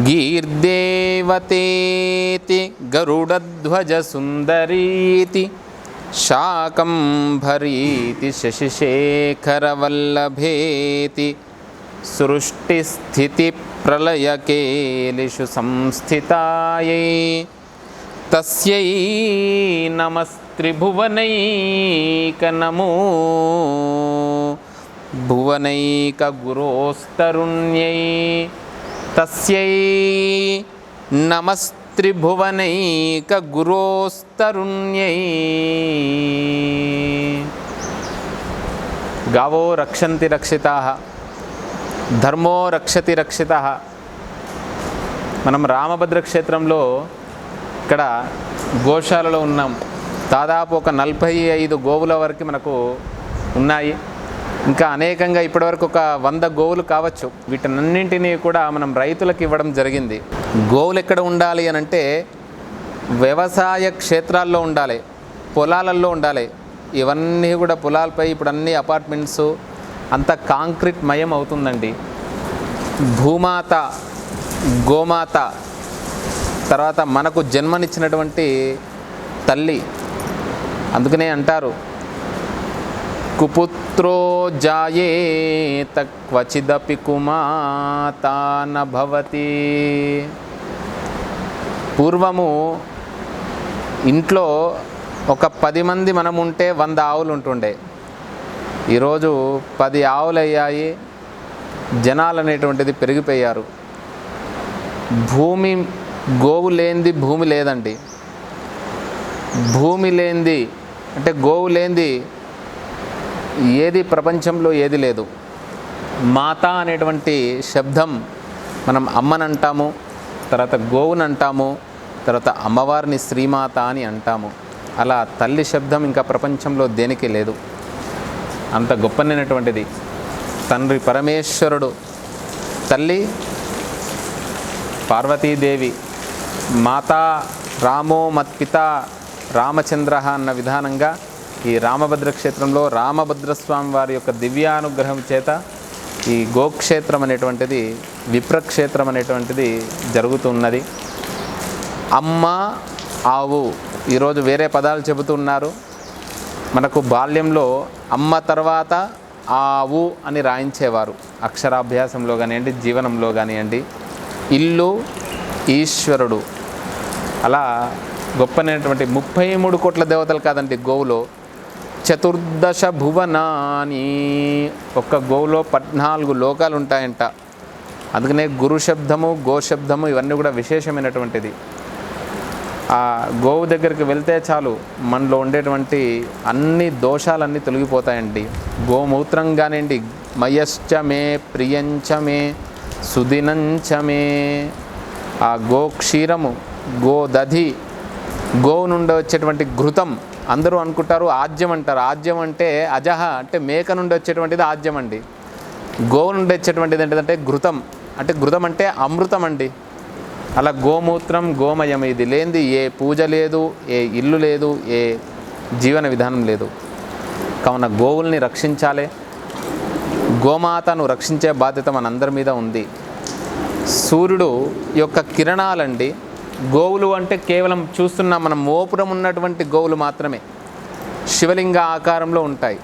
गीर्देवतेति गरुडध्वजसुन्दरीति शाकम्भरीति शशिशेखरवल्लभेति सृष्टिस्थितिप्रलयकेलिषु संस्थितायै तस्यै नमस्त्रिभुवनैकनमो भुवनैकगुरोस्तरुण्यै తస్యై నమస్త్రిభువనైక గురోస్తరుణ్యై గావో రక్షంతి రక్షిత ధర్మో రక్షతి రక్షిత మనం రామభద్ర క్షేత్రంలో ఇక్కడ గోశాలలో ఉన్నాం. దాదాపు ఒక నలభై ఐదు గోవుల వరకు మనకు ఉన్నాయి. ఇంకా అనేకంగా ఇప్పటివరకు ఒక వంద గోవులు కావచ్చు. వీటినన్నింటినీ కూడా మనం రైతులకు ఇవ్వడం జరిగింది. గోవులు ఎక్కడ ఉండాలి అని అంటే వ్యవసాయ క్షేత్రాల్లో ఉండాలి పొలాలలో ఉండాలి. ఇవన్నీ కూడా పొలాలపై ఇప్పుడు అన్ని అపార్ట్మెంట్స్ అంత కాంక్రీట్ మయం అవుతుందండి. భూమాత గోమాత తర్వాత మనకు జన్మనిచ్చినటువంటి తల్లి అందుకనే అంటారు. కుపుత్రో జాయేత క్వచిదపి కుమాత భవతి పూర్వము ఇంట్లో ఒక పది మంది మనం ఉంటే వంద ఆవులు ఉంటుండే ఈరోజు పది ఆవులు అయ్యాయి జనాలు అనేటువంటిది పెరిగిపోయారు. భూమి గోవు లేనిది భూమి లేదండి. భూమి లేనిది అంటే గోవు లేనిది ఏది ప్రపంచంలో ఏది లేదు. మాత అనేటువంటి శబ్దం మనం అమ్మని అంటాము తర్వాత గోవుని అంటాము తర్వాత అమ్మవారిని శ్రీమాత అని అంటాము. అలా తల్లి శబ్దం ఇంకా ప్రపంచంలో దేనికి లేదు? అంత గొప్పనైనటువంటిది. తండ్రి పరమేశ్వరుడు తల్లి పార్వతీదేవి మాతా రామో మత్పిత రామచంద్ర అన్న విధానంగా ఈ రామభద్ర క్షేత్రంలో రామభద్రస్వామి వారి యొక్క దివ్యానుగ్రహం చేత ఈ గోక్షేత్రం అనేటువంటిది విప్రక్షేత్రం అనేటువంటిది జరుగుతున్నది. అమ్మ ఆవు ఈరోజు వేరే పదాలు చెబుతున్నారు. మనకు బాల్యంలో అమ్మ తర్వాత ఆవు అని రాయించేవారు. అక్షరాభ్యాసంలో కానివ్వండి జీవనంలో కానివ్వండి. ఇల్లు ఈశ్వరుడు. అలా గొప్పనైనటువంటి ముప్పై మూడు కోట్ల దేవతలు కాదండి గోవులో. చతుర్దశ భువనాని. ఒక్క గోవులో పద్నాలుగు లోకాలు ఉంటాయంట అందుకనే గురు శబ్దము గో శబ్దము ఇవన్నీ కూడా విశేషమైనటువంటిది. ఆ గోవు దగ్గరికి వెళ్తే చాలు మనలో ఉండేటువంటి అన్ని దోషాలన్నీ తొలగిపోతాయండి. గోమూత్రం కానివ్వండి మయశ్చమే ప్రియంచమే సుదినంచమే ఆ గో క్షీరము గో గోవు నుండి వచ్చేటువంటి ఘృతం అందరూ అనుకుంటారు ఆజ్యం అంటారు. ఆజ్యం అంటే అజహ అంటే మేక నుండి వచ్చేటువంటిది ఆజ్యం అండి. గోవు నుండి వచ్చేటువంటిది ఏంటంటే ఘృతం. అంటే ఘృతం అంటే అమృతం అండి. అలా గోమూత్రం గోమయం ఇది లేనిది ఏ పూజ లేదు ఏ ఇల్లు లేదు ఏ జీవన విధానం లేదు. కావున గోవుల్ని రక్షించాలి. గోమాతను రక్షించే బాధ్యత మనందరి మీద ఉంది. సూర్యుడు యొక్క కిరణాలండి. గోవులు అంటే కేవలం చూస్తున్న మనం మోపురం ఉన్నటువంటి గోవులు మాత్రమే. శివలింగ ఆకారంలో ఉంటాయి.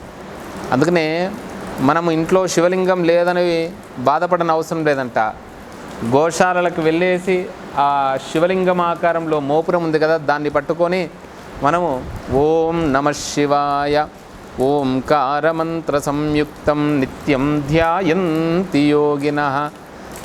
అందుకనే మనం ఇంట్లో శివలింగం లేదని బాధపడని అవసరం లేదంట. గోశాలలకు వెళ్ళేసి ఆ శివలింగం ఆకారంలో మోపురం ఉంది కదా దాన్ని పట్టుకొని మనము ఓం నమ శివాయ ఓంకారమంత్ర సంయుక్తం నిత్యం ధ్యాయంతి యోగిన.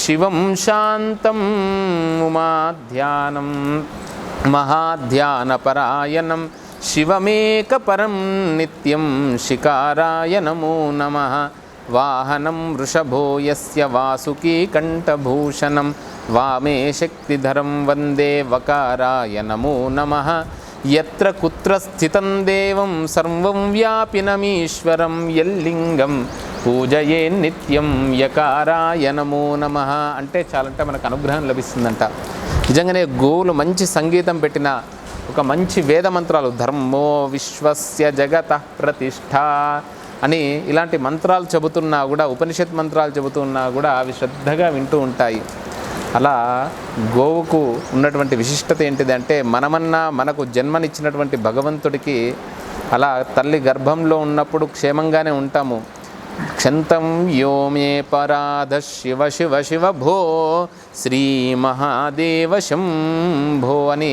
శివం శాంతం ఉమాధ్యానం మహాధ్యానపరాయణం శివమేకపరం నిత్యం శికారాయ నమో. నమ వాహనం వృషభో యస్య వాసుకీ కంఠభూషణం వామే శక్తిధరం వందే వకారాయ నమో. నమ ఎత్ర కుత్ర స్థితం దేవం సర్వం వ్యాపినమీశ్వరం ఎల్లింగం పూజయే నిత్యం యకారాయ నమో నమ అంటే చాలంటే మనకు అనుగ్రహం లభిస్తుందంట. నిజంగానే గోవులు మంచి సంగీతం పెట్టిన ఒక మంచి వేద మంత్రాలు ధర్మో విశ్వస్య జగత ప్రతిష్ట అని ఇలాంటి మంత్రాలు చెబుతున్నా కూడా ఉపనిషత్ మంత్రాలు చెబుతున్నా కూడా అవి శ్రద్ధగా వింటూ ఉంటాయి. అలా గోవుకు ఉన్నటువంటి విశిష్టత ఏంటిది అంటే మనమన్నా మనకు జన్మనిచ్చినటువంటి భగవంతుడికి అలా తల్లి గర్భంలో ఉన్నప్పుడు క్షేమంగానే ఉంటాము. క్షంతం యోమే పరాధ శివ శివ శివ భో శ్రీ మహాదేవ శంభో అని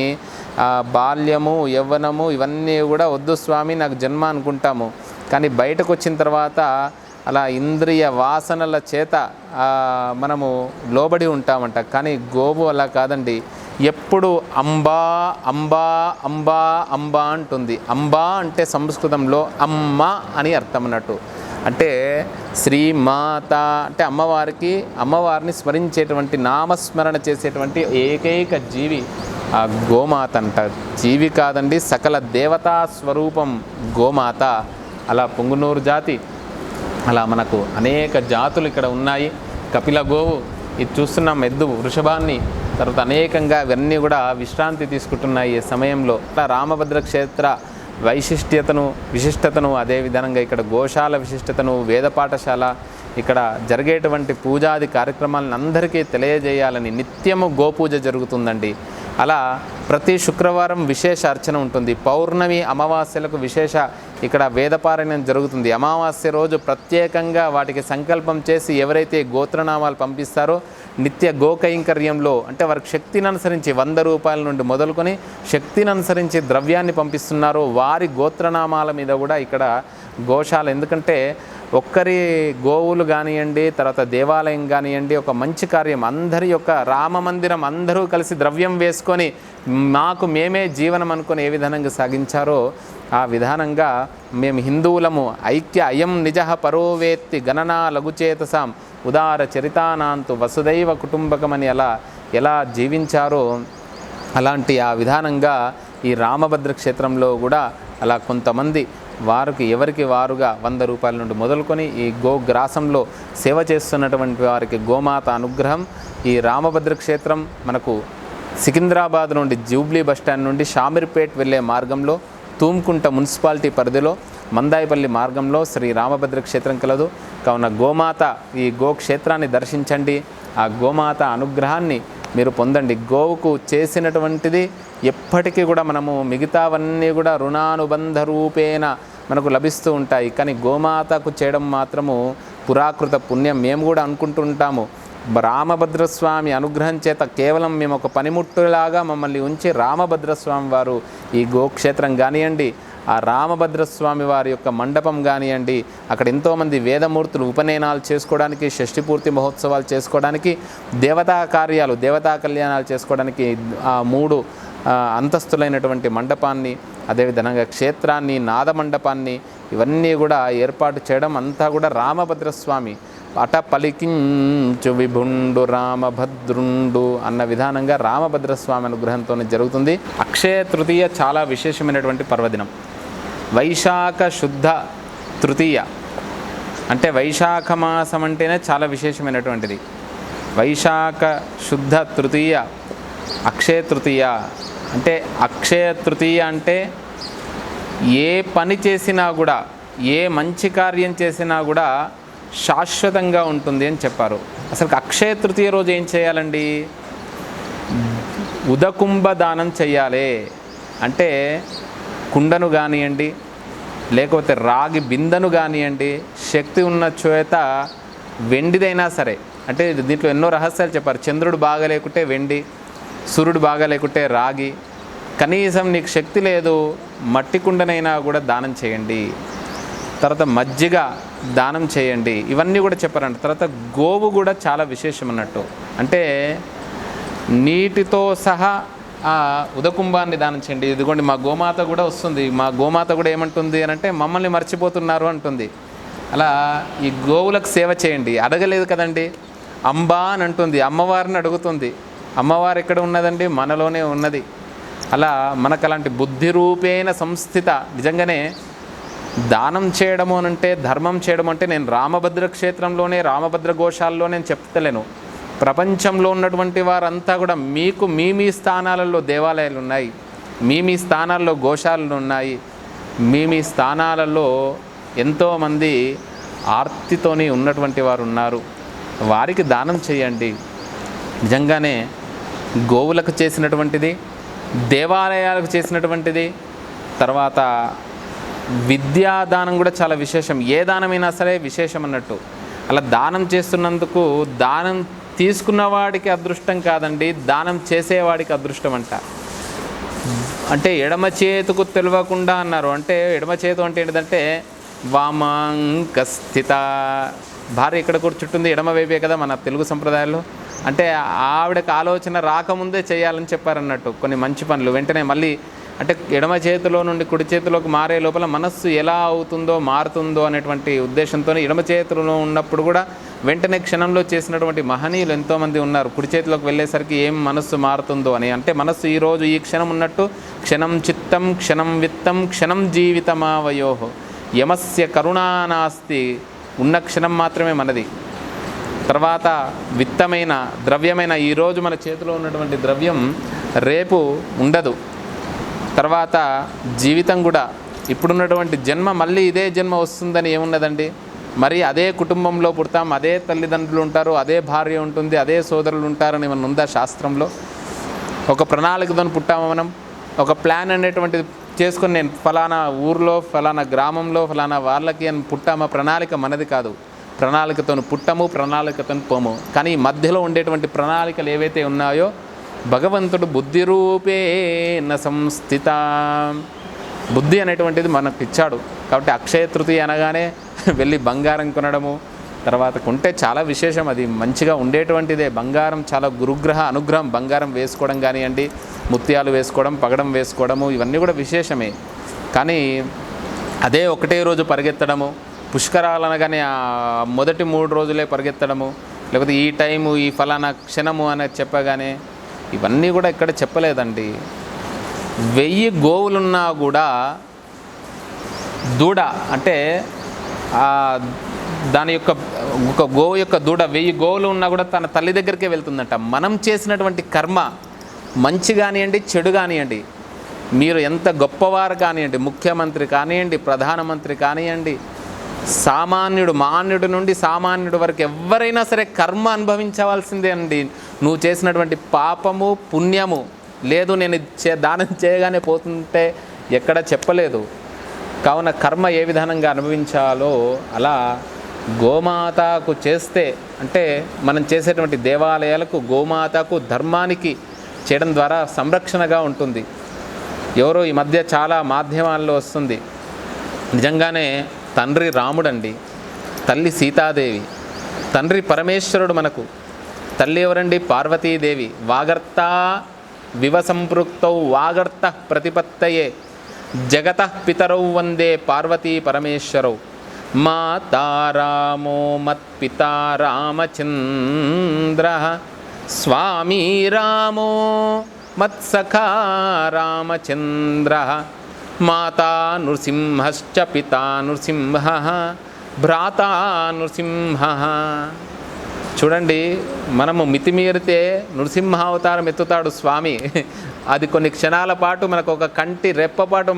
ఆ బాల్యము యవ్వనము ఇవన్నీ కూడా వద్దు స్వామి నాకు జన్మ అనుకుంటాము. కానీ బయటకు వచ్చిన తర్వాత అలా ఇంద్రియ వాసనల చేత మనము లోబడి ఉంటామంట. కానీ గోవు అలా కాదండి. ఎప్పుడు అంబా అంబా అంబా అంబా అంటుంది. అంబా అంటే సంస్కృతంలో అమ్మ అని అర్థం అన్నట్టు. అంటే శ్రీమాత అంటే అమ్మవారికి అమ్మవారిని స్మరించేటువంటి నామస్మరణ చేసేటువంటి ఏకైక జీవి ఆ గోమాత అంట జీవి కాదండి సకల దేవతా స్వరూపం గోమాత. అలా పొంగునూరు జాతి అలా మనకు అనేక జాతులు ఇక్కడ ఉన్నాయి. కపిల గోవు ఇది చూస్తున్నాం ఎద్దు వృషభాన్ని. తర్వాత అనేకంగా ఇవన్నీ కూడా విశ్రాంతి తీసుకుంటున్నాయి ఈ సమయంలో. అట్లా రామభద్ర క్షేత్ర వైశిష్ట్యతను విశిష్టతను అదేవిధంగా ఇక్కడ గోశాల విశిష్టతను వేద పాఠశాల ఇక్కడ జరిగేటువంటి పూజాది కార్యక్రమాలను అందరికీ తెలియజేయాలని నిత్యము గోపూజ జరుగుతుందండి. అలా ప్రతి శుక్రవారం విశేష అర్చన ఉంటుంది. పౌర్ణమి అమావాస్యలకు విశేష ఇక్కడ వేదపారాయణం జరుగుతుంది. అమావాస్య రోజు ప్రత్యేకంగా వాటికి సంకల్పం చేసి ఎవరైతే గోత్రనామాలు పంపిస్తారో నిత్య గోకైంకర్యంలో అంటే వారికి శక్తిని అనుసరించి వంద రూపాయల నుండి మొదలుకొని శక్తిని అనుసరించి ద్రవ్యాన్ని పంపిస్తున్నారో వారి గోత్రనామాల మీద కూడా ఇక్కడ గోశాల. ఎందుకంటే ఒక్కరి గోవులు కానివ్వండి తర్వాత దేవాలయం కానివ్వండి ఒక మంచి కార్యం. అందరి యొక్క రామ మందిరం అందరూ కలిసి ద్రవ్యం వేసుకొని మాకు మేమే జీవనం అనుకొని ఏ విధానంగా సాగించారో ఆ విధానంగా మేము హిందువులము ఐక్య అయం నిజ పరోవేత్తి గణనా లఘుచేతసాం ఉదార చరితానాంతు వసుదైవ కుటుంబకమని అలా ఎలా జీవించారో అలాంటి ఆ విధానంగా ఈ రామభద్ర క్షేత్రంలో కూడా అలా కొంతమంది వారికి ఎవరికి వారుగా వంద రూపాయల నుండి మొదలుకొని ఈ గోగ్రాసంలో సేవ చేస్తున్నటువంటి వారికి గోమాత అనుగ్రహం. ఈ రామభద్ర క్షేత్రం మనకు సికింద్రాబాద్ నుండి జూబ్లీ బస్టాండ్ నుండి షామీర్పేట్ వెళ్ళే మార్గంలో తూమ్కుంట మున్సిపాలిటీ పరిధిలో మందాయిపల్లి మార్గంలో శ్రీ రామభద్ర క్షేత్రం కలదు. కావున గోమాత ఈ గోక్షేత్రాన్ని దర్శించండి. ఆ గోమాత అనుగ్రహాన్ని మీరు పొందండి. గోవుకు చేసినటువంటిది ఎప్పటికీ కూడా మనము మిగతావన్నీ కూడా రుణానుబంధ రూపేణ మనకు లభిస్తూ ఉంటాయి. కానీ గోమాతకు చేయడం మాత్రము పురాకృత పుణ్యం. మేము కూడా అనుకుంటుంటాము రామభద్రస్వామి అనుగ్రహం చేత కేవలం మేము ఒక పనిముట్టులాగా మమ్మల్ని ఉంచి రామభద్రస్వామి వారు ఈ గోక్షేత్రం కానివ్వండి ఆ రామభద్రస్వామి వారి యొక్క మండపం కానివ్వండి అక్కడ ఎంతోమంది వేదమూర్తులు ఉపనయనాలు చేసుకోవడానికి షష్ఠిపూర్తి మహోత్సవాలు చేసుకోవడానికి దేవతా కార్యాలు దేవతా కళ్యాణాలు చేసుకోవడానికి ఆ మూడు అంతస్తులైనటువంటి మండపాన్ని అదేవిధంగా క్షేత్రాన్ని నాద మండపాన్ని ఇవన్నీ కూడా ఏర్పాటు చేయడం అంతా కూడా రామభద్రస్వామి. అట పలికించు విభుండు రామభద్రుండు అన్న విధానంగా రామభద్రస్వామి అనుగ్రహంతోనే జరుగుతుంది. అక్షయ తృతీయ చాలా విశేషమైనటువంటి పర్వదినం. వైశాఖ శుద్ధ తృతీయ. అంటే వైశాఖ మాసం అంటేనే చాలా విశేషమైనటువంటిది. వైశాఖ శుద్ధ తృతీయ అక్షయ తృతీయ. అంటే అక్షయ తృతీయ అంటే ఏ పని చేసినా కూడా ఏ మంచి కార్యం చేసినా కూడా శాశ్వతంగా ఉంటుంది అని చెప్పారు. అసలు అక్షయ తృతీయ రోజు ఏం చేయాలండి? ఉదకుంభ దానం చెయ్యాలి. అంటే కుండను కానివ్వండి లేకపోతే రాగి బిందెను కానివ్వండి శక్తి ఉన్న చేత వెండిదైనా సరే అంటే దీంట్లో ఎన్నో రహస్యాలు చెప్పారు. చంద్రుడు బాగా లేకుంటే వెండి సూర్యుడు బాగా లేకుంటే రాగి. కనీసం నీకు శక్తి లేదు మట్టి కుండనైనా కూడా దానం చేయండి. తర్వాత మజ్జిగ దానం చేయండి. ఇవన్నీ కూడా చెప్పారంట. తర్వాత గోవు కూడా చాలా విశేషం అన్నట్టు. అంటే నీటితో సహా ఆ ఉదకుంభాన్ని దానం చేయండి. ఇదిగోండి మా గోమాత కూడా వస్తుంది. మా గోమాత కూడా ఏమంటుంది అని అంటే మమ్మల్ని మర్చిపోతున్నారు అంటుంది. అలా ఈ గోవులకు సేవ చేయండి. అడగలేదు కదండి. అంబా అని అంటుంది. అమ్మవారిని అడుగుతుంది. అమ్మవారు ఎక్కడ ఉన్నదండి? మనలోనే ఉన్నది. అలా మనకు అలాంటి బుద్ధి రూపేణ సంస్థిత నిజంగానే దానం చేయడము అని అంటే ధర్మం చేయడం అంటే నేను రామభద్ర క్షేత్రంలోనే రామభద్ర గోశాలలో నేను చెప్తలేను. ప్రపంచంలో ఉన్నటువంటి వారంతా కూడా మీకు మీ మీ స్థానాలలో దేవాలయాలు ఉన్నాయి. మీ మీ స్థానాల్లో గోశాలలు ఉన్నాయి. మీ మీ స్థానాలలో ఎంతోమంది ఆర్తితోని ఉన్నటువంటి వారు ఉన్నారు. వారికి దానం చేయండి. నిజంగానే గోవులకు చేసినటువంటిది దేవాలయాలకు చేసినటువంటిది తర్వాత విద్యాదానం కూడా చాలా విశేషం. ఏ దానమైనా సరే విశేషం అన్నట్టు. అలా దానం చేస్తున్నందుకు దానం తీసుకున్నవాడికి అదృష్టం కాదండి దానం చేసేవాడికి అదృష్టం అంట. అంటే ఎడమ చేతుకు తెలియకుండా అన్నారు. అంటే ఎడమ చేతు అంటే ఏంటంటే వామాంక స్థిత భార్య ఇక్కడ కూర్చుంటుంది ఎడమ వైపే కదా మన తెలుగు సంప్రదాయాలు. అంటే ఆవిడకి ఆలోచన రాకముందే చేయాలని చెప్పారన్నట్టు కొన్ని మంచి పనులు. వెంటనే మళ్ళీ అంటే ఎడమ చేతిలో నుండి కుడి చేతిలోకి మారే లోపల మనస్సు ఎలా అవుతుందో మారుతుందో అనేటువంటి ఉద్దేశంతో ఎడమ చేతిలో ఉన్నప్పుడు కూడా వెంటనే క్షణంలో చేసినటువంటి మహనీయులు ఎంతోమంది ఉన్నారు. కుడి చేతిలోకి వెళ్ళేసరికి ఏం మనస్సు మారుతుందో అని. అంటే మనస్సు ఈరోజు ఈ క్షణం ఉన్నట్టు క్షణం చిత్తం క్షణం విత్తం క్షణం జీవితమావయోహో. యమస్య కరుణానాస్తి ఉన్న క్షణం మాత్రమే మనది. తర్వాత విత్తమైన ద్రవ్యమైన ఈరోజు మన చేతిలో ఉన్నటువంటి ద్రవ్యం రేపు ఉండదు. తర్వాత జీవితం కూడా ఇప్పుడున్నటువంటి జన్మ మళ్ళీ ఇదే జన్మ వస్తుందని ఏమున్నదండి? మరి అదే కుటుంబంలో పుడతాం అదే తల్లిదండ్రులు ఉంటారు అదే భార్య ఉంటుంది అదే సోదరులు ఉంటారని మన ఉందా శాస్త్రంలో? ఒక ప్రణాళికతో పుట్టాము మనం? ఒక ప్లాన్ అనేటువంటిది చేసుకొని నేను ఫలానా ఊర్లో ఫలానా గ్రామంలో ఫలానా వాళ్ళకి అని పుట్టామా? ప్రణాళిక మనది కాదు. ప్రణాళికతో పుట్టము ప్రణాళికతో పోము. కానీ మధ్యలో ఉండేటువంటి ప్రణాళికలు ఏవైతే ఉన్నాయో భగవంతుడు బుద్ధి రూపేణ సంస్థిత. బుద్ధి అనేటువంటిది మనకు ఇచ్చాడు. కాబట్టి అక్షయ తృతీయ అనగానే వెళ్ళి బంగారం కొనడము తర్వాత కొంటే చాలా విశేషం అది. మంచిగా ఉండేటువంటిదే. బంగారం చాలా గురుగ్రహ అనుగ్రహం. బంగారం వేసుకోవడం కానివ్వండి ముత్యాలు వేసుకోవడం పగడం వేసుకోవడము ఇవన్నీ కూడా విశేషమే. కానీ అదే ఒకటే రోజు పరిగెత్తడము పుష్కరాలు అనగానే ఆ మొదటి మూడు రోజులే పరిగెత్తడము లేకపోతే ఈ టైము ఈ ఫలానా క్షణము అనేది చెప్పగానే ఇవన్నీ కూడా ఇక్కడ చెప్పలేదండి. వెయ్యి గోవులున్నా కూడా దూడ అంటే దాని యొక్క ఒక గోవు యొక్క దూడ వెయ్యి గోవులు ఉన్నా కూడా తన తల్లి దగ్గరికే వెళ్తుందంట. మనం చేసినటువంటి కర్మ మంచి కానివ్వండి చెడు కానివ్వండి మీరు ఎంత గొప్పవారు కానివ్వండి ముఖ్యమంత్రి కానివ్వండి ప్రధానమంత్రి కానివ్వండి సామాన్యుడు మాన్యుడు నుండి సామాన్యుడు వరకు ఎవరైనా సరే కర్మ అనుభవించవలసిందే అండి. నువ్వు చేసినటువంటి పాపము పుణ్యము లేదు నేను చే దానం చేయగానే పోతుంటే ఎక్కడ చెప్పలేదు. కావున కర్మ ఏ విధానంగా అనుభవించాలో అలా గోమాతకు చేస్తే అంటే మనం చేసేటువంటి దేవాలయాలకు గోమాతకు ధర్మానికి చేయడం ద్వారా సంరక్షణగా ఉంటుంది. ఎవరో ఈ మధ్య చాలా మాధ్యమాల్లో వస్తుంది. నిజంగానే తండ్రి రాముడండి తల్లి సీతాదేవి తండ్రి పరమేశ్వరుడు మనకు తల్లి ఎవరండి పార్వతీదేవి వాగర్త వివసంపృక్తౌ వాగర్త ప్రతిపత్తయే జగత పితరౌ వందే పార్వతీ పరమేశ్వరౌ. మాతా రామో మత్పితా రామచంద్ర స్వామీ రామో మత్సఖా రామచంద్ర మాతా నృసింహశ్చ పితా నృసింహ భ్రాతా నృసింహ. చూడండి మనము మితిమీరితే నృసింహావతారం ఎత్తుతాడు స్వామి. అది కొన్ని క్షణాల పాటు మనకు ఒక కంటి రెప్పపాటు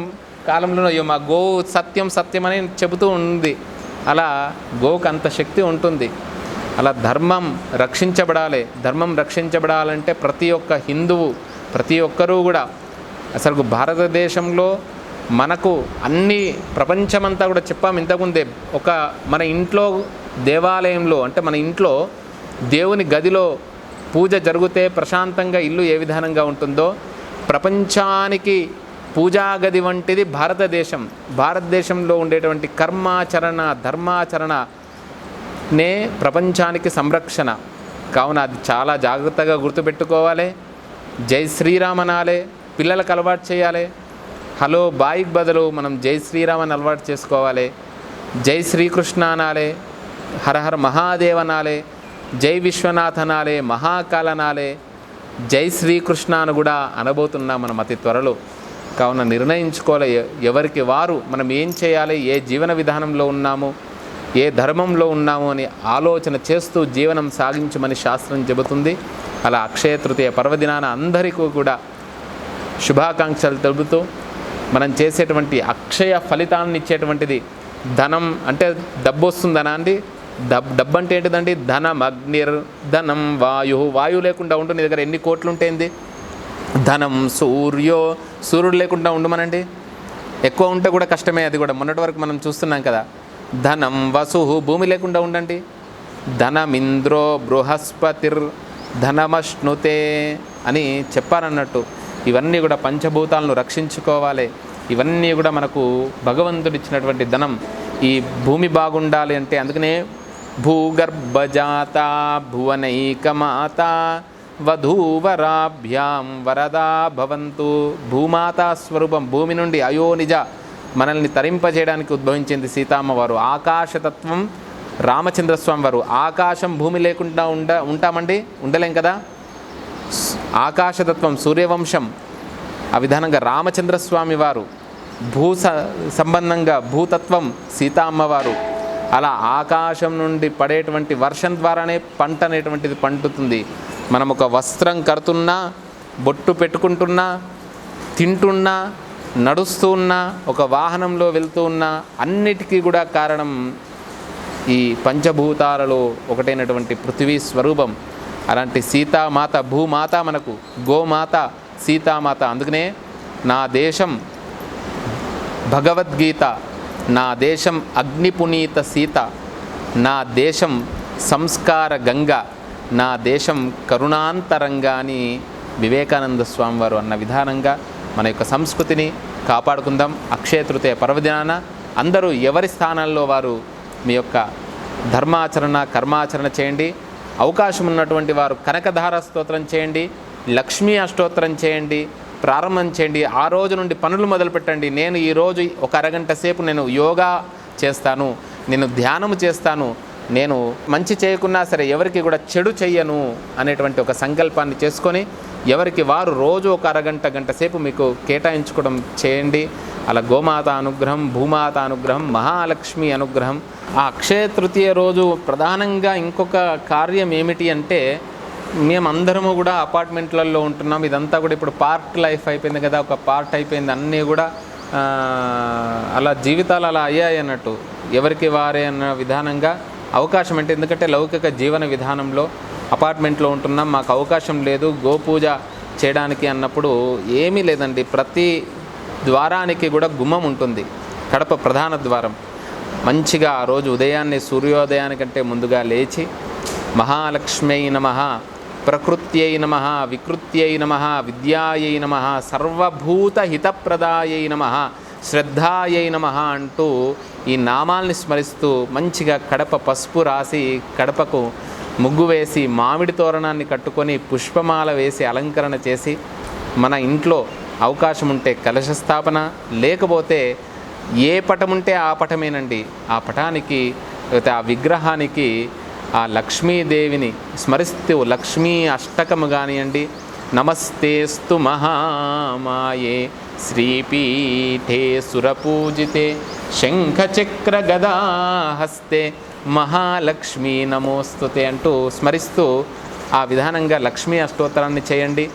కాలంలో అయ్యో మా గోవు సత్యం సత్యం అని చెబుతూ ఉంది. అలా గోవుకు అంత శక్తి ఉంటుంది. అలా ధర్మం రక్షించబడాలి. ధర్మం రక్షించబడాలంటే ప్రతి ఒక్క హిందువు ప్రతి ఒక్కరూ కూడా అసలు భారతదేశంలో మనకు అన్ని ప్రపంచమంతా కూడా చెప్పాం ఇంతకుముందే. ఒక మన ఇంట్లో దేవాలయంలో అంటే మన ఇంట్లో దేవుని గదిలో పూజ జరిగితే ప్రశాంతంగా ఇల్లు ఏ విధానంగా ఉంటుందో ప్రపంచానికి పూజా గది వంటిది భారతదేశం. భారతదేశంలో ఉండేటువంటి కర్మాచరణ ధర్మాచరణ నే ప్రపంచానికి సంరక్షణ. కావున అది చాలా జాగ్రత్తగా గుర్తుపెట్టుకోవాలి. జై శ్రీరామ్ అనాలే పిల్లలకు అలవాటు చేయాలి. హలో బాయికి బదులు మనం జై శ్రీరామ్ అని అలవాటు చేసుకోవాలి. జై శ్రీకృష్ణ అనాలే హరహర మహాదేవ అనాలే జై విశ్వనాథనాలే మహాకాలనాలే జై శ్రీకృష్ణ అని కూడా అనబోతున్నాం మనం అతి త్వరలో. కావున నిర్ణయించుకోలే ఎవరికి వారు మనం ఏం చేయాలి ఏ జీవన విధానంలో ఉన్నాము ఏ ధర్మంలో ఉన్నాము అని ఆలోచన చేస్తూ జీవనం సాగించమని శాస్త్రం చెబుతుంది. అలా అక్షయ తృతీయ పర్వదినాన అందరికీ కూడా శుభాకాంక్షలు తెలుపుతూ మనం చేసేటువంటి అక్షయ ఫలితాన్ని ఇచ్చేటువంటిది ధనం అంటే డబ్బు వస్తుందనా అండి? డబ్ డబ్బు అంటే ఏంటిదండి? ధనం అగ్నిర్ ధనం వాయు. వాయువు లేకుండా ఉండు నీ దగ్గర ఎన్ని కోట్లు ఉంటేంది ధనం సూర్యో సూర్యుడు లేకుండా ఉండమనండి ఎక్కువ ఉంటే కూడా కష్టమే అది కూడా. మొన్నటి వరకు మనం చూస్తున్నాం కదా. ధనం వసు భూమి లేకుండా ఉండండి. ధనమింద్రో బృహస్పతిర్ ధనమశ్నుతే అని చెప్పారన్నట్టు. ఇవన్నీ కూడా పంచభూతాలను రక్షించుకోవాలి. ఇవన్నీ కూడా మనకు భగవంతుడు ఇచ్చినటువంటి ధనం. ఈ భూమి బాగుండాలి అంటే అందుకనే భూగర్భజాతా భువనైకమాత వధూవరాభ్యాం వరదా భవంతు భూమాతా స్వరూపం భూమి నుండి అయోనిజ మనల్ని తరింపజేయడానికి ఉద్భవించింది సీతామ్మవారు. ఆకాశతత్వం రామచంద్రస్వామి వారు ఆకాశం భూమి లేకుండా ఉండ ఉంటామండి? ఉండలేం కదా? ఆకాశతత్వం సూర్యవంశం ఆ విధానంగా రామచంద్రస్వామి వారు భూ స- సంబంధంగా భూతత్వం సీతామ్మవారు. అలా ఆకాశం నుండి పడేటువంటి వర్షం ద్వారానే పంట అనేటువంటిది పండుతుంది. మనం ఒక వస్త్రం కడుతున్నా బొట్టు పెట్టుకుంటున్నా తింటున్నా నడుస్తూ ఉన్నా ఒక వాహనంలో వెళ్తూ ఉన్నా అన్నిటికీ కూడా కారణం ఈ పంచభూతాలలో ఒకటైనటువంటి పృథివీ స్వరూపం. అలాంటి సీతామాత భూమాత మనకు గోమాత సీతామాత. అందుకనే నా దేశం భగవద్గీత నా దేశం అగ్నిపునీత సీత నా దేశం సంస్కార గంగ నా దేశం కరుణాంతరంగా అని వివేకానంద స్వామి వారు అన్న విధానంగా మన యొక్క సంస్కృతిని కాపాడుకుందాం. అక్షయ తృతీయ పర్వదినాన అందరూ ఎవరి స్థానాల్లో వారు మీ యొక్క ధర్మాచరణ కర్మాచరణ చేయండి. అవకాశం ఉన్నటువంటి వారు కనకధార స్తోత్రం చేయండి. లక్ష్మీ అష్టోత్తరం చేయండి. ప్రారంభం చేయండి. ఆ రోజు నుండి పనులు మొదలు పెట్టండి నేను ఈరోజు ఒక అరగంట సేపు నేను యోగా చేస్తాను. నేను ధ్యానం చేస్తాను. నేను మంచి చేయకున్నా సరే ఎవరికి కూడా చెడు చెయ్యను అనేటువంటి ఒక సంకల్పాన్ని చేసుకొని ఎవరికి వారు రోజు ఒక అరగంట గంట సేపు మీకు కేటాయించుకోవడం చేయండి. అలా గోమాత అనుగ్రహం భూమాత అనుగ్రహం మహాలక్ష్మి అనుగ్రహం. ఆ అక్షయ తృతీయ రోజు ప్రధానంగా ఇంకొక కార్యం ఏమిటి అంటే మేమందరము కూడా అపార్ట్మెంట్లలో ఉంటున్నాం. ఇదంతా కూడా ఇప్పుడు పార్ట్ లైఫ్ అయిపోయింది కదా. ఒక పార్ట్ అయిపోయింది. అన్నీ కూడా అలా జీవితాలు అలా అయ్యాయి అన్నట్టు. ఎవరికి వారే అన్న విధానంగా అవకాశం అంటే ఎందుకంటే లౌకిక జీవన విధానంలో అపార్ట్మెంట్లో ఉంటున్నాం. మాకు అవకాశం లేదు. గోపూజ చేయడానికి అన్నప్పుడు ఏమీ లేదండి. ప్రతి ద్వారానికి కూడా గుమ్మం ఉంటుంది. కడప ప్రధాన ద్వారం. మంచిగా ఆ రోజు ఉదయాన్నే సూర్యోదయానికంటే ముందుగా లేచి మహాలక్ష్మి నమ ప్రకృత్యై నమ వికృత్యై నమ విద్యాయై నమ సర్వభూత హితప్రదాయై నమ శ్రద్ధాయై నమ అంటూ ఈ నామాల్ని స్మరిస్తూ మంచిగా కడప పసుపు రాసి కడపకు ముగ్గు వేసి మామిడి తోరణాన్ని కట్టుకొని పుష్పమాల వేసి అలంకరణ చేసి మన ఇంట్లో అవకాశం ఉంటే కలశ స్థాపన లేకపోతే ఏ పటం ఉంటే ఆ పటమేనండి. ఆ పటానికి లేకపోతే ఆ విగ్రహానికి ఆ లక్ష్మీదేవిని స్మరిస్తూ లక్ష్మీ అష్టకము కానివ్వండి నమస్తేస్తు మహామాయే. శ్రీపీఠే సురపూజితే. శంఖచక్ర గదాహస్తే. మహాలక్ష్మీ నమోస్తుతే అంటూ స్మరిస్తూ ఆ విధానంగా లక్ష్మీ అష్టోత్తరాన్ని చేయండి.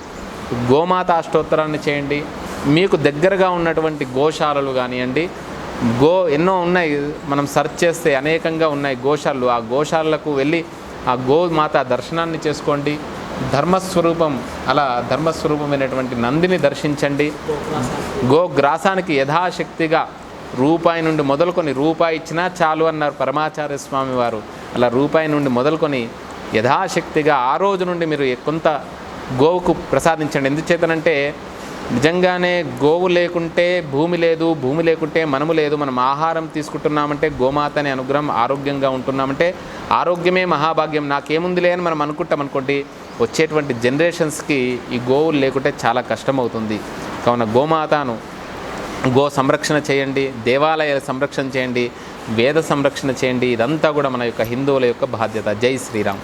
గోమాత అష్టోత్తరాన్ని చేయండి. మీకు దగ్గరగా ఉన్నటువంటి గోశాలలు కానివ్వండి గో ఎన్నో ఉన్నాయి. మనం సెర్చ్ చేస్తే అనేకంగా ఉన్నాయి గోశాలలు. ఆ గోశాలకు వెళ్ళి ఆ గోమాత దర్శనాన్ని చేసుకోండి. ధర్మస్వరూపం అలా ధర్మస్వరూపమైనటువంటి నందిని దర్శించండి. గోగ్రాసానికి యథాశక్తిగా రూపాయి నుండి మొదలుకొని రూపాయి ఇచ్చినా చాలు అన్నారు పరమాచార్య స్వామి వారు. అలా రూపాయి నుండి మొదలుకొని యథాశక్తిగా ఆ రోజు నుండి మీరు కొంత గోవుకు ప్రసాదించండి. ఎందుచేతనంటే నిజంగానే గోవు లేకుంటే భూమి లేదు భూమి లేకుంటే మనము లేదు మనం ఆహారం తీసుకుంటున్నామంటే గోమాత అనే అనుగ్రహం ఆరోగ్యంగా ఉంటున్నామంటే ఆరోగ్యమే మహాభాగ్యం. నాకేముందిలే అని మనం అనుకుంటాం అనుకోండి వచ్చేటువంటి జనరేషన్స్కి ఈ గోవులు లేకుంటే చాలా కష్టమవుతుంది. కావున గోమాతను గో సంరక్షణ చేయండి దేవాలయాల సంరక్షణ చేయండి వేద సంరక్షణ చేయండి ఇదంతా కూడా మన యొక్క హిందువుల యొక్క బాధ్యత. జై శ్రీరామ్.